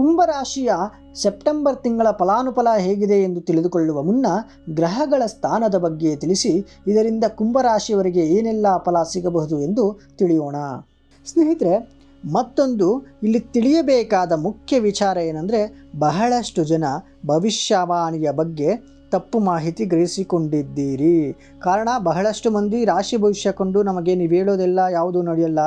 ಕುಂಭರಾಶಿಯ September ತಿಂಗಳ ಫಲಾನುಫಲ ಹೇಗಿದೆ ಎಂದು ತಿಳಿದುಕೊಳ್ಳುವ ಮುನ್ನ ಗ್ರಹಗಳ ಸ್ಥಾನದ ಬಗ್ಗೆ ತಿಳಿಸಿ, ಇದರಿಂದ ಕುಂಭರಾಶಿಯವರಿಗೆ ಏನೆಲ್ಲ ಫಲ ಸಿಗಬಹುದು ಎಂದು ತಿಳಿಯೋಣ. ಸ್ನೇಹಿತರೆ, ಮತ್ತೊಂದು ಇಲ್ಲಿ ತಿಳಿಯಬೇಕಾದ ಮುಖ್ಯ ವಿಚಾರ ಏನಂದರೆ, ಬಹಳಷ್ಟು ಜನ ಭವಿಷ್ಯವಾಣಿಯ ಬಗ್ಗೆ ತಪ್ಪು ಮಾಹಿತಿ ಗ್ರಹಿಸಿಕೊಂಡಿದ್ದೀರಿ. ಕಾರಣ, ಬಹಳಷ್ಟು ಮಂದಿ ರಾಶಿ ಭವಿಷ್ಯ ಕೊಂಡು ನಮಗೆ ನೀವು ಹೇಳೋದೆಲ್ಲ ಯಾವುದೂ ನಡೆಯಲ್ಲ.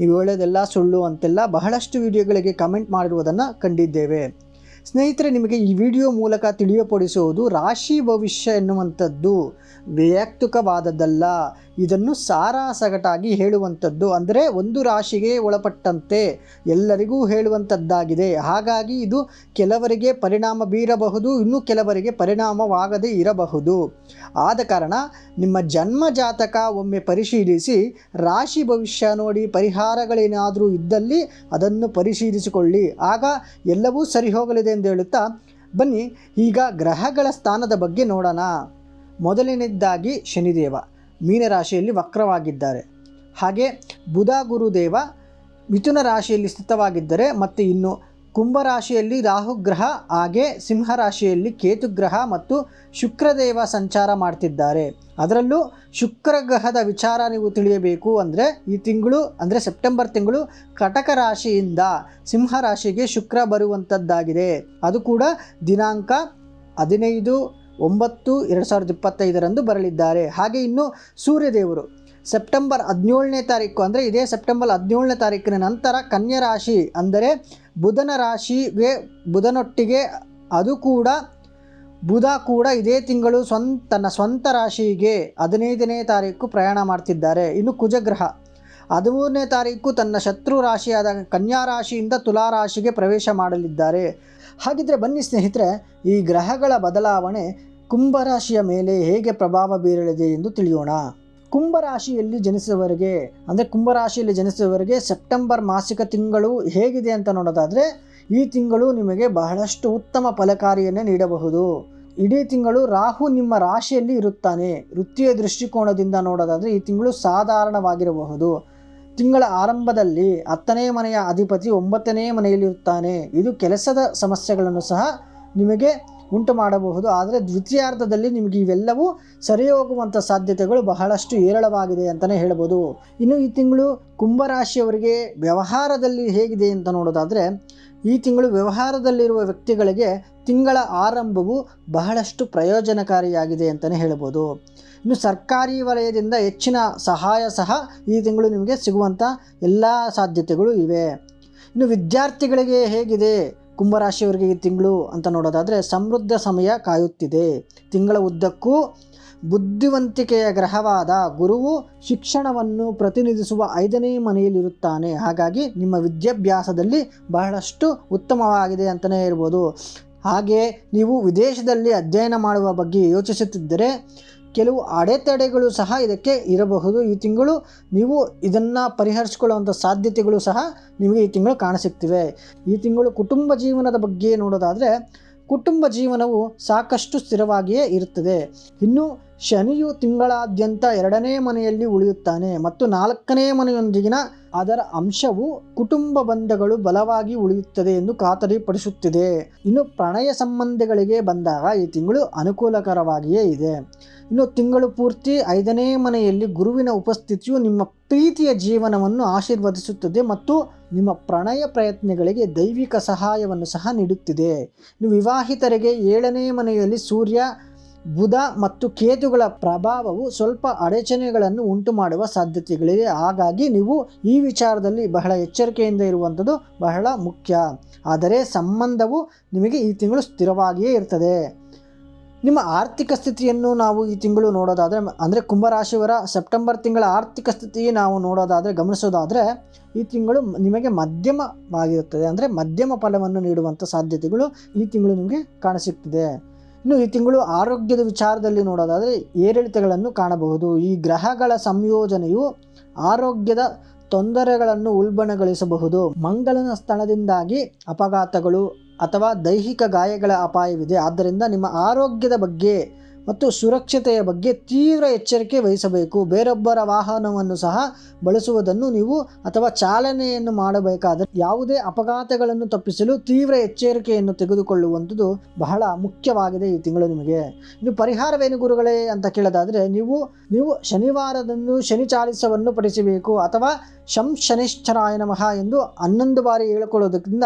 ನೀವು ಹೇಳೋದೆಲ್ಲ ಸುಳ್ಳು ಅಂತೆಲ್ಲ ಬಹಳಷ್ಟು ವಿಡಿಯೋಗಳಿಗೆ ಕಮೆಂಟ್ ಮಾಡಿರುವುದನ್ನು ಕಂಡಿದ್ದೇವೆ. ಸ್ನೇಹಿತರೆ, ನಿಮಗೆ ಈ ವಿಡಿಯೋ ಮೂಲಕ ತಿಳಿಯಪಡಿಸುವುದು ರಾಶಿ ಭವಿಷ್ಯ ಎನ್ನುವಂಥದ್ದು. ವೈಯಕ್ತಿಕವಾದದ್ದಲ್ಲ ಇದನ್ನು ಸಾರಾಸಗಟಾಗಿ ಹೇಳುವಂಥದ್ದು. ಅಂದರೆ ಒಂದು ರಾಶಿಗೆ ಒಳಪಟ್ಟಂತೆ ಎಲ್ಲರಿಗೂ ಹೇಳುವಂಥದ್ದಾಗಿದೆ. ಹಾಗಾಗಿ ಇದು ಕೆಲವರಿಗೆ ಪರಿಣಾಮ ಬೀರಬಹುದು, ಇನ್ನು ಕೆಲವರಿಗೆ ಪರಿಣಾಮವಾಗದೇ ಇರಬಹುದು. ಆದ ಕಾರಣ ನಿಮ್ಮ ಜನ್ಮ ಜಾತಕ ಒಮ್ಮೆ ಪರಿಶೀಲಿಸಿ, ರಾಶಿ ಭವಿಷ್ಯ ನೋಡಿ ಪರಿಹಾರಗಳೇನಾದರೂ ಇದ್ದಲ್ಲಿ ಅದನ್ನು ಪರಿಶೀಲಿಸಿಕೊಳ್ಳಿ. ಆಗ ಎಲ್ಲವೂ ಸರಿ ಹೋಗಲಿದೆ ಎಂದು ಹೇಳುತ್ತಾ, ಬನ್ನಿ, ಈಗ ಗ್ರಹಗಳ ಸ್ಥಾನದ ಬಗ್ಗೆ ನೋಡೋಣ. ಮೊದಲನೇದಾಗಿ ಶನಿದೇವ. ಮೀನರಾಶಿಯಲ್ಲಿ ವಕ್ರವಾಗಿದ್ದಾರೆ. ಹಾಗೆ ಬುಧ ಗುರುದೇವ ಮಿಥುನ ರಾಶಿಯಲ್ಲಿ ಸ್ಥಿತವಾಗಿದ್ದರೆ ಮತ್ತು ಇನ್ನು ಕುಂಭರಾಶಿಯಲ್ಲಿ ರಾಹುಗ್ರಹ ಹಾಗೆ ಸಿಂಹರಾಶಿಯಲ್ಲಿ ಕೇತುಗ್ರಹ ಮತ್ತು ಶುಕ್ರದೇವ ಸಂಚಾರ ಮಾಡ್ತಿದ್ದಾರೆ. ಅದರಲ್ಲೂ ಶುಕ್ರಗ್ರಹದ ವಿಚಾರ ನೀವು ತಿಳಿಯಬೇಕು ಅಂದರೆ ಈ ತಿಂಗಳು ಅಂದರೆ ಸೆಪ್ಟೆಂಬರ್ ತಿಂಗಳು ಕಟಕ ರಾಶಿಯಿಂದ ಸಿಂಹರಾಶಿಗೆ ಶುಕ್ರ ಬರುವಂಥದ್ದಾಗಿದೆ ಅದು ಕೂಡ ದಿನಾಂಕ ಹದಿನೈದು ಒಂಬತ್ತು ಎರಡು ಸಾವಿರದ ಇಪ್ಪತ್ತೈದರಂದು ಬರಲಿದ್ದಾರೆ. ಹಾಗೆ ಇನ್ನು ಸೂರ್ಯದೇವರು ಸೆಪ್ಟೆಂಬರ್ ಹದಿನೇಳನೇ ತಾರೀಕು, ಅಂದರೆ ಇದೇ ಸೆಪ್ಟೆಂಬರ್ ಹದಿನೇಳನೇ ತಾರೀಕಿನ ನಂತರ ಕನ್ಯಾ ರಾಶಿ, ಅಂದರೆ ಬುಧನ ರಾಶಿಗೆ ಬುಧನೊಟ್ಟಿಗೆ ಅದು ಕೂಡ, ಬುಧ ಕೂಡ ಇದೇ ತಿಂಗಳು ಸ್ವಂತ, ತನ್ನ ಸ್ವಂತ ರಾಶಿಗೆ ಹದಿನೈದನೇ ತಾರೀಕು ಪ್ರಯಾಣ ಮಾಡ್ತಿದ್ದಾರೆ. ಇನ್ನು ಕುಜಗ್ರಹ ಹದಿಮೂರನೇ ತಾರೀಕು ತನ್ನ ಶತ್ರು ರಾಶಿಯಾದ ಕನ್ಯಾ ರಾಶಿಯಿಂದ ತುಲಾ ರಾಶಿಗೆ ಪ್ರವೇಶ ಮಾಡಲಿದ್ದಾರೆ. ಹಾಗಿದ್ರೆ ಬನ್ನಿ ಸ್ನೇಹಿತರೆ, ಈ ಗ್ರಹಗಳ ಬದಲಾವಣೆ ಕುಂಭರಾಶಿಯ ಮೇಲೆ ಹೇಗೆ ಪ್ರಭಾವ ಬೀರಲಿದೆ ಎಂದು ತಿಳಿಯೋಣ. ಕುಂಭರಾಶಿಯಲ್ಲಿ ಜನಿಸಿದವರಿಗೆ, ಅಂದರೆ ಕುಂಭರಾಶಿಯಲ್ಲಿ ಜನಿಸಿದವರಿಗೆ ಸೆಪ್ಟೆಂಬರ್ ಮಾಸಿಕ ತಿಂಗಳು ಹೇಗಿದೆ ಅಂತ ನೋಡೋದಾದರೆ, ಈ ತಿಂಗಳು ನಿಮಗೆ ಬಹಳಷ್ಟು ಉತ್ತಮ ಫಲಕಾರಿಯನ್ನು ನೀಡಬಹುದು. ಇಡೀ ತಿಂಗಳು ರಾಹು ನಿಮ್ಮ ರಾಶಿಯಲ್ಲಿ ಇರುತ್ತಾನೆ. ವೃತ್ತಿಯ ದೃಷ್ಟಿಕೋನದಿಂದ ನೋಡೋದಾದರೆ ಈ ತಿಂಗಳು ಸಾಧಾರಣವಾಗಿರಬಹುದು. ತಿಂಗಳ ಆರಂಭದಲ್ಲಿ ಹತ್ತನೇ ಮನೆಯ ಅಧಿಪತಿ ಒಂಬತ್ತನೇ ಮನೆಯಲ್ಲಿರುತ್ತಾನೆ. ಇದು ಕೆಲಸದ ಸಮಸ್ಯೆಗಳನ್ನು ಸಹ ನಿಮಗೆ ಉಂಟು ಮಾಡಬಹುದು. ಆದರೆ ದ್ವಿತೀಯಾರ್ಧದಲ್ಲಿ ನಿಮಗೆ ಇವೆಲ್ಲವೂ ಸರಿ ಹೋಗುವಂಥ ಸಾಧ್ಯತೆಗಳು ಬಹಳಷ್ಟು ಏರಳವಾಗಿದೆ ಅಂತಲೇ ಹೇಳ್ಬೋದು. ಇನ್ನು ಈ ತಿಂಗಳು ಕುಂಭರಾಶಿಯವರಿಗೆ ವ್ಯವಹಾರದಲ್ಲಿ ಹೇಗಿದೆ ಅಂತ ನೋಡೋದಾದರೆ, ಈ ತಿಂಗಳು ವ್ಯವಹಾರದಲ್ಲಿರುವ ವ್ಯಕ್ತಿಗಳಿಗೆ ತಿಂಗಳ ಆರಂಭವು ಬಹಳಷ್ಟು ಪ್ರಯೋಜನಕಾರಿಯಾಗಿದೆ ಅಂತಲೇ ಹೇಳ್ಬೋದು. ಇನ್ನು ಸರ್ಕಾರಿ ವಲಯದಿಂದ ಹೆಚ್ಚಿನ ಸಹಾಯ ಸಹ ಈ ತಿಂಗಳು ನಿಮಗೆ ಸಿಗುವಂಥ ಎಲ್ಲ ಸಾಧ್ಯತೆಗಳು ಇವೆ. ಇನ್ನು ವಿದ್ಯಾರ್ಥಿಗಳಿಗೆ ಹೇಗಿದೆ? ಕುಂಭರಾಶಿಯವರಿಗೆ ಈ ತಿಂಗಳು ಅಂತ ನೋಡೋದಾದರೆ ಸಮೃದ್ಧ ಸಮಯ ಕಾಯುತ್ತಿದೆ. ತಿಂಗಳ ಉದ್ದಕ್ಕೂ ಬುದ್ಧಿವಂತಿಕೆಯ ಗ್ರಹವಾದ ಗುರುವು ಶಿಕ್ಷಣವನ್ನು ಪ್ರತಿನಿಧಿಸುವ ಐದನೇ ಮನೆಯಲ್ಲಿರುತ್ತಾನೆ. ಹಾಗಾಗಿ ನಿಮ್ಮ ವಿದ್ಯಾಭ್ಯಾಸದಲ್ಲಿ ಬಹಳಷ್ಟು ಉತ್ತಮವಾಗಿದೆ ಅಂತಲೇ ಇರ್ಬೋದು ಹಾಗೆ ನೀವು ವಿದೇಶದಲ್ಲಿ ಅಧ್ಯಯನ ಮಾಡುವ ಬಗ್ಗೆ ಯೋಚಿಸುತ್ತಿದ್ದರೆ ಕೆಲವು ಅಡೆತಡೆಗಳು ಸಹ ಇದಕ್ಕೆ ಇರಬಹುದು. ಈ ತಿಂಗಳು ನೀವು ಇದನ್ನು ಪರಿಹರಿಸಿಕೊಳ್ಳುವಂಥ ಸಾಧ್ಯತೆಗಳು ಸಹ ನಿಮಗೆ ಈ ತಿಂಗಳು ಕಾಣಸಿಗ್ತಿವೆ. ಈ ತಿಂಗಳು ಕುಟುಂಬ ಜೀವನದ ಬಗ್ಗೆ ನೋಡೋದಾದರೆ ಕುಟುಂಬ ಜೀವನವು ಸಾಕಷ್ಟು ಸ್ಥಿರವಾಗಿಯೇ ಇರುತ್ತದೆ ಇನ್ನು ಶನಿಯು ತಿಂಗಳಾದ್ಯಂತ ಎರಡನೇ ಮನೆಯಲ್ಲಿ ಉಳಿಯುತ್ತಾನೆ ಮತ್ತು ನಾಲ್ಕನೇ ಮನೆಯೊಂದಿಗಿನ ಅದರ ಅಂಶವು ಕುಟುಂಬ ಬಂಧಗಳು ಬಲವಾಗಿ ಉಳಿಯುತ್ತದೆ ಎಂದು ಖಾತರಿಪಡಿಸುತ್ತಿದೆ. ಇನ್ನು ಪ್ರಣಯ ಸಂಬಂಧಗಳಿಗೆ ಬಂದಾಗ ಈ ತಿಂಗಳು ಅನುಕೂಲಕರವಾಗಿಯೇ ಇದೆ. ಇನ್ನು ತಿಂಗಳು ಪೂರ್ತಿ ಐದನೇ ಮನೆಯಲ್ಲಿ ಗುರುವಿನ ಉಪಸ್ಥಿತಿಯು ನಿಮ್ಮ ಪ್ರೀತಿಯ ಜೀವನವನ್ನು ಆಶೀರ್ವದಿಸುತ್ತದೆ ಮತ್ತು ನಿಮ್ಮ ಪ್ರಣಯ ಪ್ರಯತ್ನಗಳಿಗೆ ದೈವಿಕ ಸಹಾಯವನ್ನು ಸಹ ನೀಡುತ್ತಿದೆ. ವಿವಾಹಿತರಿಗೆ ಏಳನೇ ಮನೆಯಲ್ಲಿ ಸೂರ್ಯ ಬುಧ ಮತ್ತು ಕೇತುಗಳ ಪ್ರಭಾವವು ಸ್ವಲ್ಪ ಅಡಚಣೆಗಳನ್ನು ಉಂಟು ಮಾಡುವ ಸಾಧ್ಯತೆಗಳಿವೆ. ಹಾಗಾಗಿ ನೀವು ಈ ವಿಚಾರದಲ್ಲಿ ಬಹಳ ಎಚ್ಚರಿಕೆಯಿಂದ ಇರುವಂಥದ್ದು ಬಹಳ ಮುಖ್ಯ. ಆದರೆ ಸಂಬಂಧವು ನಿಮಗೆ ಈ ತಿಂಗಳು ಸ್ಥಿರವಾಗಿಯೇ ಇರ್ತದೆ. ನಿಮ್ಮ ಆರ್ಥಿಕ ಸ್ಥಿತಿಯನ್ನು ನಾವು ಈ ತಿಂಗಳು ನೋಡೋದಾದರೆ, ಅಂದರೆ ಕುಂಭರಾಶಿಯವರ ಸೆಪ್ಟೆಂಬರ್ ತಿಂಗಳ ಆರ್ಥಿಕ ಸ್ಥಿತಿ ನಾವು ನೋಡೋದಾದರೆ, ಗಮನಿಸೋದಾದರೆ, ಈ ತಿಂಗಳು ನಿಮಗೆ ಮಧ್ಯಮವಾಗಿರುತ್ತದೆ. ಅಂದರೆ ಮಧ್ಯಮ ಫಲವನ್ನು ನೀಡುವಂಥ ಸಾಧ್ಯತೆಗಳು ಈ ತಿಂಗಳು ನಿಮಗೆ ಕಾಣಸಿಗ್ತಿದೆ. ಇನ್ನು ಈ ತಿಂಗಳು ಆರೋಗ್ಯದ ವಿಚಾರದಲ್ಲಿ ನೋಡೋದಾದರೆ ಏರಿಳಿತಗಳನ್ನು ಕಾಣಬಹುದು. ಈ ಗ್ರಹಗಳ ಸಂಯೋಜನೆಯು ಆರೋಗ್ಯದ ತೊಂದರೆಗಳನ್ನು ಉಲ್ಬಣಗೊಳಿಸಬಹುದು. ಮಂಗಳನ ಸ್ಥಳದಿಂದಾಗಿ ಅಪಘಾತಗಳು ಅಥವಾ ದೈಹಿಕ ಗಾಯಗಳ ಅಪಾಯವಿದೆ. ಆದ್ದರಿಂದ ನಿಮ್ಮ ಆರೋಗ್ಯದ ಬಗ್ಗೆ ಮತ್ತು ಸುರಕ್ಷತೆಯ ಬಗ್ಗೆ ತೀವ್ರ ಎಚ್ಚರಿಕೆ ವಹಿಸಬೇಕು. ಬೇರೊಬ್ಬರ ವಾಹನವನ್ನು ಸಹ ಬಳಸುವುದನ್ನು ನೀವು ಅಥವಾ ಚಾಲನೆಯನ್ನು ಮಾಡಬೇಕಾದರೆ ಯಾವುದೇ ಅಪಘಾತಗಳನ್ನು ತಪ್ಪಿಸಲು ತೀವ್ರ ಎಚ್ಚರಿಕೆಯನ್ನು ತೆಗೆದುಕೊಳ್ಳುವಂಥದ್ದು ಬಹಳ ಮುಖ್ಯವಾಗಿದೆ ಈ ತಿಂಗಳು ನಿಮಗೆ. ಇನ್ನು ಪರಿಹಾರವೇನು ಗುರುಗಳೇ ಅಂತ ಕೇಳೋದಾದರೆ ನೀವು ನೀವು ಶನಿವಾರದಂದು ಶನಿ ಚಾಲಿಸವನ್ನು ಪಡಿಸಬೇಕು ಅಥವಾ ಶಂ ಶನಿಶ್ಚರಾಯ ನಮಃ ಎಂದು ಹನ್ನೊಂದು ಬಾರಿ ಹೇಳಿಕೊಳ್ಳೋದಕ್ಕಿಂತ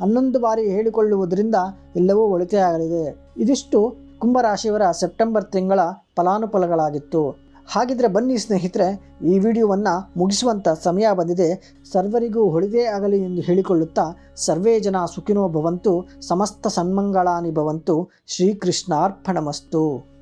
ಹನ್ನೊಂದು ಬಾರಿ ಹೇಳಿಕೊಳ್ಳುವುದರಿಂದ ಎಲ್ಲವೂ ಒಳಿತೆಯಾಗಲಿದೆ ಇದಿಷ್ಟು ಕುಂಭರಾಶಿಯವರ ಸೆಪ್ಟೆಂಬರ್ ತಿಂಗಳ ಫಲಾನುಫಲಗಳಾಗಿತ್ತು. ಹಾಗಿದ್ರೆ ಬನ್ನಿ ಸ್ನೇಹಿತರೆ, ಈ ವಿಡಿಯೋವನ್ನು ಮುಗಿಸುವಂಥ ಸಮಯ ಬಂದಿದೆ. ಸರ್ವರಿಗೂ ಹೊಳಿದೇ ಆಗಲಿ ಎಂದು ಹೇಳಿಕೊಳ್ಳುತ್ತಾ ಸರ್ವೇ ಜನ ಸುಖಿನೋ ಭವಂತು, ಸಮಸ್ತ ಸನ್ಮಂಗಳಾನಿ ಭವಂತು, ಶ್ರೀಕೃಷ್ಣಾರ್ಪಣಮಸ್ತು.